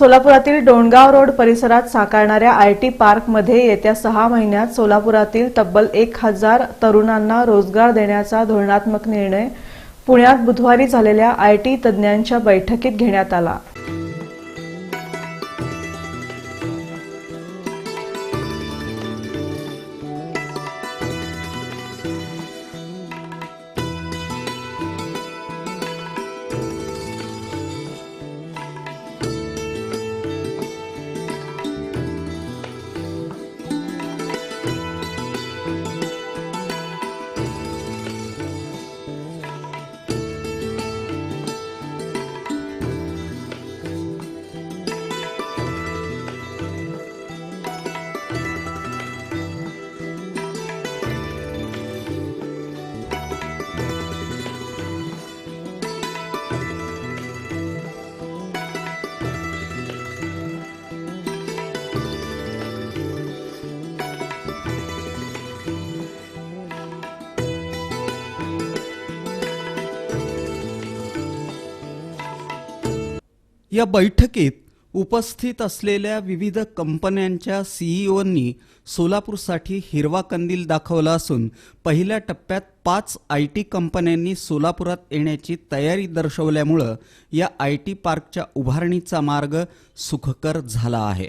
सोलापुरातील Dongaon road परिसरात साकारणाऱ्या I T पार्कमध्ये येत्या सहा महिन्यात सोलापुरातील तब्बल एक हजार तरुणांना रोजगार देण्याचा धोरणात्मक निर्णय पुण्यात बुधवारी झालेल्या आय टी तज्ज्ञांच्या बैठकीत घेण्यात आला. या बैठकीत उपस्थित असलेल्या विविध कंपन्यांच्या सीईओंनी सोलापूरसाठी हिरवा कंदील दाखवला असून पहिल्या टप्प्यात पाच आय टी कंपन्यांनी सोलापुरात येण्याची तयारी दर्शवल्यामुळं या आय टी पार्कच्या उभारणीचा मार्ग सुखकर झाला आहे.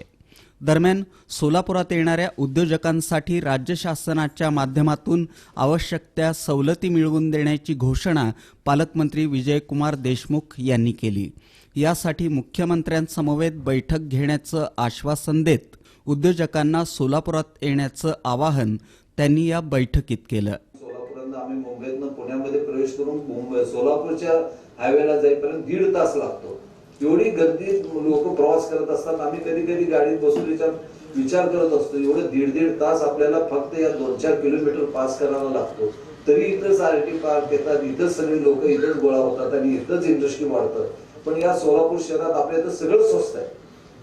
दरम्यान सोलापुरात येणाऱ्या उद्योजकांसाठी राज्य शासनाच्या माध्यमातून आवश्यक त्या सवलती मिळवून देण्याची घोषणा पालकमंत्री विजयकुमार देशमुख यांनी केली. यासाठी मुख्यमंत्र्यांसमवेत बैठक घेण्याचं आश्वासन देत उद्योजकांना सोलापुरात येण्याचं आवाहन त्यांनी या बैठकीत केलं. सोलापूरला आम्ही मुंबईतनं पुण्यामध्ये प्रवेश करून मुंबई सोलापूरच्या हायवेला जाईपर्यंत दीड तास लागतो. एवढी गर्दी लोक प्रवास करत असतात. आम्ही कधी कधी गाडीत बसून विचार विचार करत असतो. एवढं दीड दीड तास आपल्याला फक्त या दोन चार किलोमीटर पास करायला लागतो. तरी इथंच आर टी पार्क येतात इथंच सगळे लोक इथंच गोळा होतात आणि इथंच इंडस्ट्री वाढतात पण या सोलापूर शहरात आपल्या इथं सगळं स्वस्त आहे.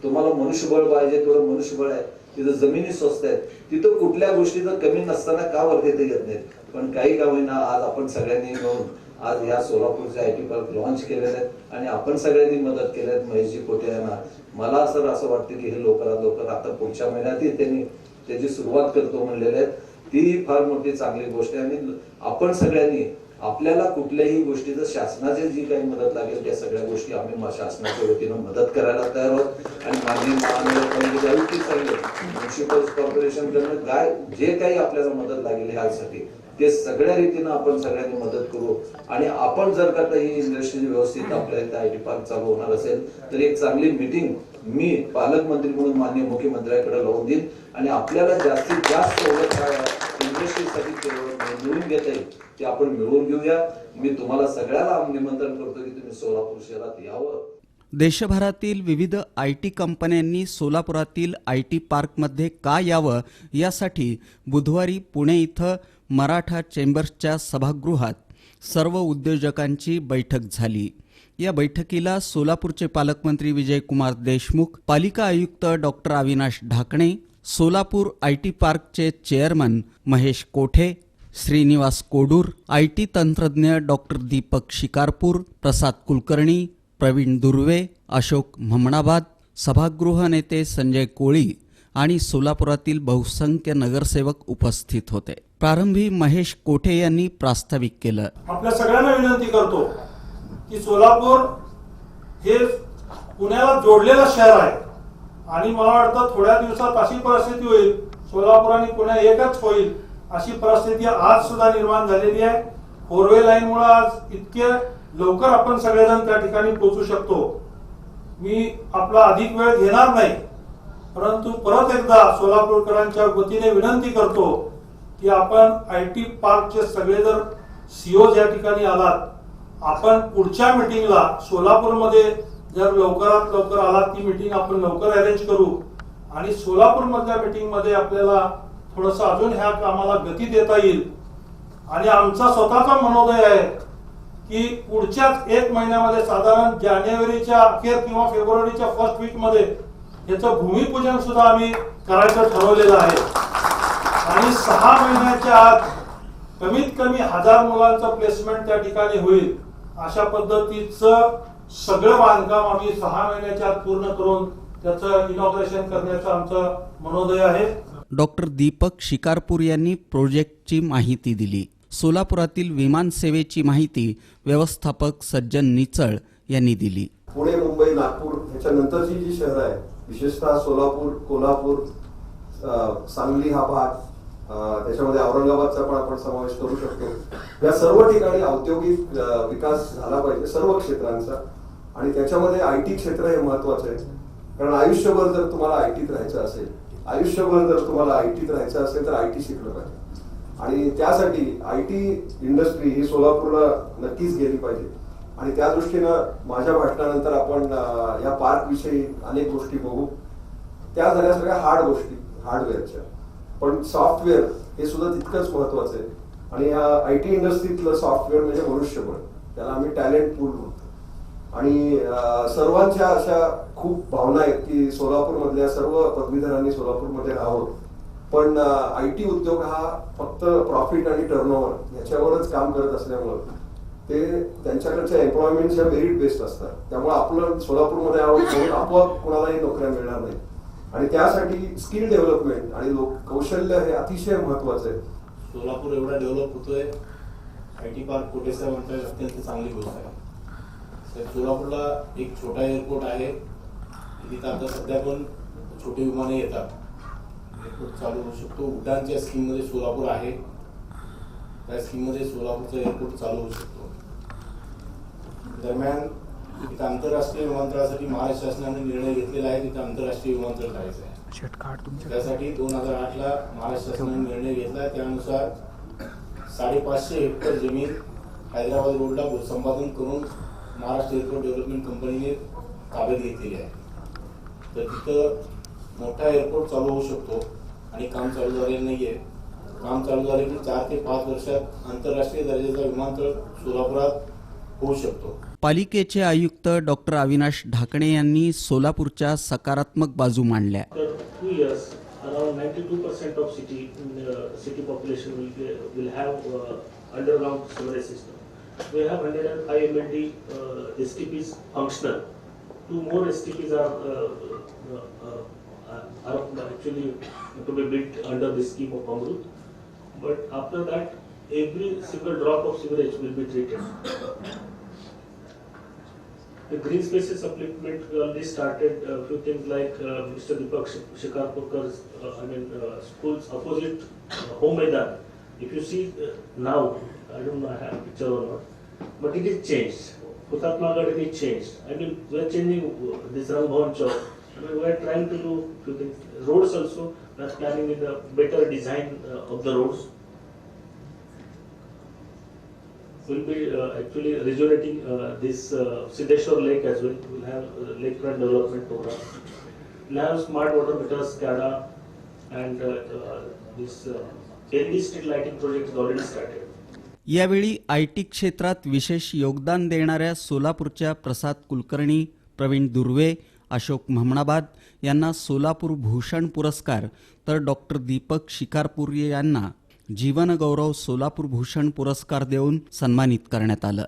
तुम्हाला मनुष्यबळ पाहिजे तेवढं मनुष्यबळ आहे. तिथं जमिनी स्वस्त आहेत. तिथं कुठल्या गोष्टीचं कमी नसताना का वरती ते येत नाहीत? पण काही का होईना आज आपण सगळ्यांनी मिळून आज ह्या सोलापूरचे आय टी पार्क लॉन्च केलेले आहेत आणि आपण सगळ्यांनी मदत केली आहेत महेशजी कोटे यांना मला सर असं वाटतं की हे लवकरात लवकर आता पुढच्या महिन्यातही त्यांनी त्याची सुरुवात करतो म्हणलेले आहेत. ती फार मोठी चांगली गोष्ट आहे आणि आपण सगळ्यांनी आपल्याला कुठल्याही गोष्टीचं शासनाचे जी काही मदत लागेल त्या सगळ्या गोष्टी आम्ही शासनाच्या वतीनं मदत करायला तयार आहोत. आणि माननीय महानगरपालिकेचे आयुक्त म्युन्सिपल कॉर्पोरेशनकडनं काय जे काही आपल्याला मदत लागेल ह्यासाठी ते सगळ्या रीतीनं आपण सगळ्यांनी मदत करू. आणि आपण जर का ही इंडस्ट्री व्यवस्थित आपल्या इथे आय टी पार्क चालू होणार असेल तर एक चांगली मिटिंग मी पालकमंत्री म्हणून माननीय मुख्यमंत्र्याकडे लावून देईन. आणि आपल्याला जास्तीत जास्त सवलत काय घेता येईल ते आपण मिळवून घेऊया. मी तुम्हाला सगळ्याला निमंत्रण करतो की तुम्ही सोलापूर शहरात यावं. देशभरातील विविध आय टी कंपन्यांनी सोलापुरातील आय टी पार्कमध्ये का यावं यासाठी बुधवारी पुणे इथं मराठा चेंबर्सच्या सभागृहात सर्व उद्योजकांची बैठक झाली. या बैठकीला सोलापूरचे पालकमंत्री विजयकुमार देशमुख पालिका आयुक्त doctor Avinash Dhakane Solapur I T पार्कचे chairman Mahesh Kothe Shrinivas Kodur I T तंत्रज्ञ डॉक्टर दीपक शिकारपूर प्रसाद कुलकर्णी प्रवीण दुर्वे अशोक म्हमणाबाद सभागृह नेते संजय कोळी आणि सोलापुरातील बहुसंख्य नगरसेवक उपस्थित होते. प्रारंभी महेश कोठे यांनी प्रास्ताविक केलं. आपल्या सगळ्यांना विनंती करतो की सोलापूर हे पुण्याला जोडलेलं शहर आहे. आणि मला वाटतं थोड्या दिवसात अशी परिस्थिती होईल. सोलापूर आणि पुणे एकच होईल अशी परिस्थिती आज सुद्धा निर्माण झालेली आहे. फोरवे लाईन मुळे आज इतके लवकर आपण सगळेजण त्या ठिकाणी पोहोचू शकतो. मी आपला अधिक वेळ घेणार नाही. परंतु परत एकदा सोलापूरकरांच्या वतीने विनंती करतो की आपण आय टी पार्कचे सगळे जर सीओ या ठिकाणी आलात आपण पुढच्या मिटिंगला सोलापूरमध्ये जर लवकरात लवकर आला ती मिटिंग आपण लवकर अरेंज करू. आणि सोलापूर मधल्या मिटिंगमध्ये आपल्याला थोडस अजून ह्या कामाला गती देता येईल. आणि आमचा स्वतःचा मनोदय आहे की पुढच्याच एक महिन्यामध्ये साधारण जानेवारीच्या अखेर किंवा फेब्रुवारीच्या फर्स्ट वीकमध्ये याचं भूमिपूजन सुद्धा आम्ही करायचं ठरवलेलं आहे. आणि सहा महिन्याच्या आत कमीत कमी हजार मुलांचं प्लेसमेंट त्या ठिकाणी होईल. अशा पद्धतीचं सगळं बांधकाम आम्ही सहा महिन्याच्या आत पूर्ण करून त्याचं इनॉग्रेशन करण्याचं आमचं मनोदय आहे. डॉक्टर दीपक शिकारपूर यांनी प्रोजेक्टची माहिती दिली. सोलापुरातील विमान सेवेची माहिती व्यवस्थापक सज्जन निचळ यांनी दिली. पुणे मुंबई नागपूर ह्याच्यानंतरची जी शहरं आहेत विशेषतः सोलापूर कोल्हापूर सांगली हा भाग त्याच्यामध्ये औरंगाबादचा पण आपण समावेश करू शकतो. या सर्व ठिकाणी औद्योगिक विकास झाला पाहिजे सर्व क्षेत्रांचा. आणि त्याच्यामध्ये आय टी क्षेत्र हे महत्वाचं आहे कारण आयुष्यभर जर तुम्हाला आय टीत राहायचं असेल आयुष्यभर जर तुम्हाला आय टीत राहायचं असेल तर आय टी शिकलं पाहिजे. आणि त्यासाठी आय टी इंडस्ट्री ही सोलापूरला नक्कीच गेली पाहिजे. आणि त्या दृष्टीनं माझ्या भाषणानंतर आपण या पार्क विषयी अनेक गोष्टी बघू. त्या झाल्या सगळ्या हार्ड गोष्टी हार्डवेअरच्या. पण सॉफ्टवेअर हे सुद्धा तितकंच महत्वाचं आहे. आणि या आय टी इंडस्ट्रीतलं सॉफ्टवेअर म्हणजे मनुष्यबळ. त्याला आम्ही टॅलेंट पूल म्हणतो. आणि सर्वांच्या अशा खूप भावना आहेत की सोलापूरमधल्या सर्व पदवीधरांनी सोलापूरमध्ये राहावं. पण आय टी उद्योग हा फक्त प्रॉफिट आणि टर्नओव्हर याच्यावरच काम करत असल्यामुळं ते त्यांच्याकडच्या एम्प्लॉयमेंटच्या मेरिट बेस्ड असतात. त्यामुळे आपलं सोलापूरमध्ये यावं आपोआप कोणालाही नोकऱ्या मिळणार नाही आणि त्यासाठी स्किल डेव्हलपमेंट आणि लोक कौशल्य हे अतिशय महत्वाचं आहे. सोलापूर एवढा डेव्हलप होतोय. आय टी पार्क कुठे म्हणतोय अत्यंत चांगली गोष्ट आहे. तर सोलापूरला एक छोटा एअरपोर्ट आहे. तिथं आता सध्या पण छोटे विमाने येतात. एअरपोर्ट चालू होऊ शकतो. उड्डाणच्या स्कीममध्ये सोलापूर आहे. त्या स्कीममध्ये सोलापूरचं एअरपोर्ट चालू होऊ शकतो. दरम्यान इथं आंतरराष्ट्रीय विमानतळासाठी महाराष्ट्र शासनाने निर्णय घेतलेला आहे. तिथं आंतरराष्ट्रीय विमानतळ करायचं आहे. त्यासाठी दोन हजार आठ ला महाराष्ट्र शासनाने निर्णय घेतला त्यानुसार साडेपाचशे हेक्टर जमीन हैदराबाद रोडला भूसंपादन करून महाराष्ट्र एअरपोर्ट डेव्हलपमेंट कंपनीने ताब्यात घेतलेली आहे. तर तिथं मोठा एअरपोर्ट चालू होऊ शकतो आणि काम चालू झालेलं नाहीये. काम चालू झाले की चार ते पाच वर्षात आंतरराष्ट्रीय दर्जाचा विमानतळ सोलापुरात होऊ शकतो. पालिकेचे आयुक्त डॉक्टर अविनाश ढाकणे यांनी सोलापूरच्या सकारात्मक बाजू मांडल्या. After two years, around 92% of city uh, city population will be, will have uh, underground sewerage system. We have 105 MLD uh, STPs functional. Two more STPs are uh, uh, uh, are actually to be built under the scheme of Amrut. But after that, every single drop of sewerage will be treated. The green spaces supplement we already started a few things like uh, Mr. Deepak Shik- Shikarpurkar's, uh, I mean, uh, school's opposite uh, home. If you see uh, now, I don't know I have a picture or not, but it is changed. Hutatma is changed. I mean, we are changing uh, this Rangbhavan Chowk. I mean, we are trying to do few things. Roads also, we are planning in a better design uh, of the roads. We will be uh, actually rejuvenating uh, this uh, Siddheshwar Lake as well. We'll have lakefront development program. We'll have smart water meters, SCADA, and this uh, street lighting project is already started. यावेळी I T क्षेत्रात विशेष योगदान देणाऱ्या सोलापूरच्या प्रसाद कुलकर्णी प्रवीण दुर्वे अशोक म्हमणाबाद यांना सोलापूर भूषण पुरस्कार तर doctor Deepak शिकारपूर यांना जीवनगौरव सोलापूर भूषण पुरस्कार देऊन सन्मानित करण्यात आलं